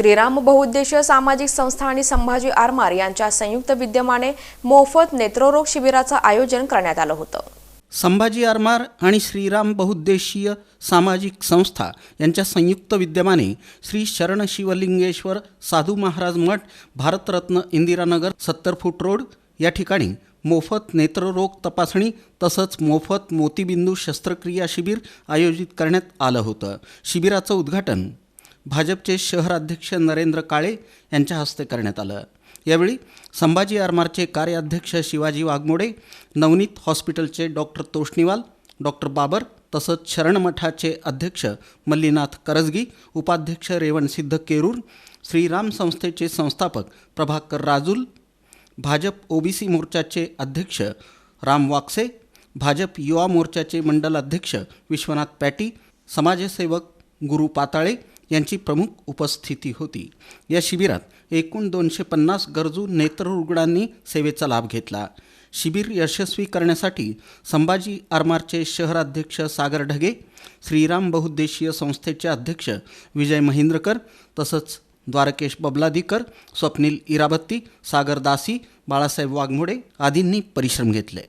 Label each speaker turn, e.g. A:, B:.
A: श्रीराम बहुउद्देशीय सामाजिक संस्था आणि संभाजी आरमार यांच्या संयुक्त विद्यमाने मोफत नेत्ररोग शिबिराचं आयोजन करण्यात आलं होतं.
B: संभाजी आरमार आणि श्रीराम बहुउद्देशीय सामाजिक संस्था यांच्या संयुक्त विद्यमाने श्री शरण शिवलिंगेश्वर साधू महाराज मठ भारतरत्न इंदिरानगर सत्तर फूट रोड या ठिकाणी मोफत नेत्ररोग तपासणी तसंच मोफत मोतीबिंदू शस्त्रक्रिया शिबिर आयोजित करण्यात आलं होतं. शिबिराचं उद्घाटन भाजपचे शहर अध्यक्ष नरेंद्र काळे यांच्या हस्ते करण्यात आलं. यावेळी संभाजी आरमारचे कार्याध्यक्ष शिवाजी वाघमोडे नवनीत हॉस्पिटलचे डॉक्टर तोष्णीवाल डॉक्टर बाबर तसंच शरणमठाचे अध्यक्ष मल्लीनाथ करजगी उपाध्यक्ष रेवणसिद्ध केरूर श्रीराम संस्थेचे संस्थापक प्रभाकर राजूल भाजप ओबीसी मोर्चाचे अध्यक्ष राम वाक्से भाजप युवा मोर्चाचे मंडल अध्यक्ष विश्वनाथ पॅटी समाजसेवक गुरु पाताळे यांची प्रमुख उपस्थिती होती. या शिबिरात एकूण दोनशे पन्नास गरजू नेत्ररुग्णांनी सेवेचा लाभ घेतला. शिबिर यशस्वी करण्यासाठी संभाजी आरमारचे शहराध्यक्ष सागर ढगे श्रीराम बहुद्देशीय संस्थेचे अध्यक्ष विजय महेंद्रकर तसंच द्वारकेश बबलादीकर स्वप्नील इराबत्ती सागर दासी बाळासाहेब वाघमोडे आदींनी परिश्रम घेतले.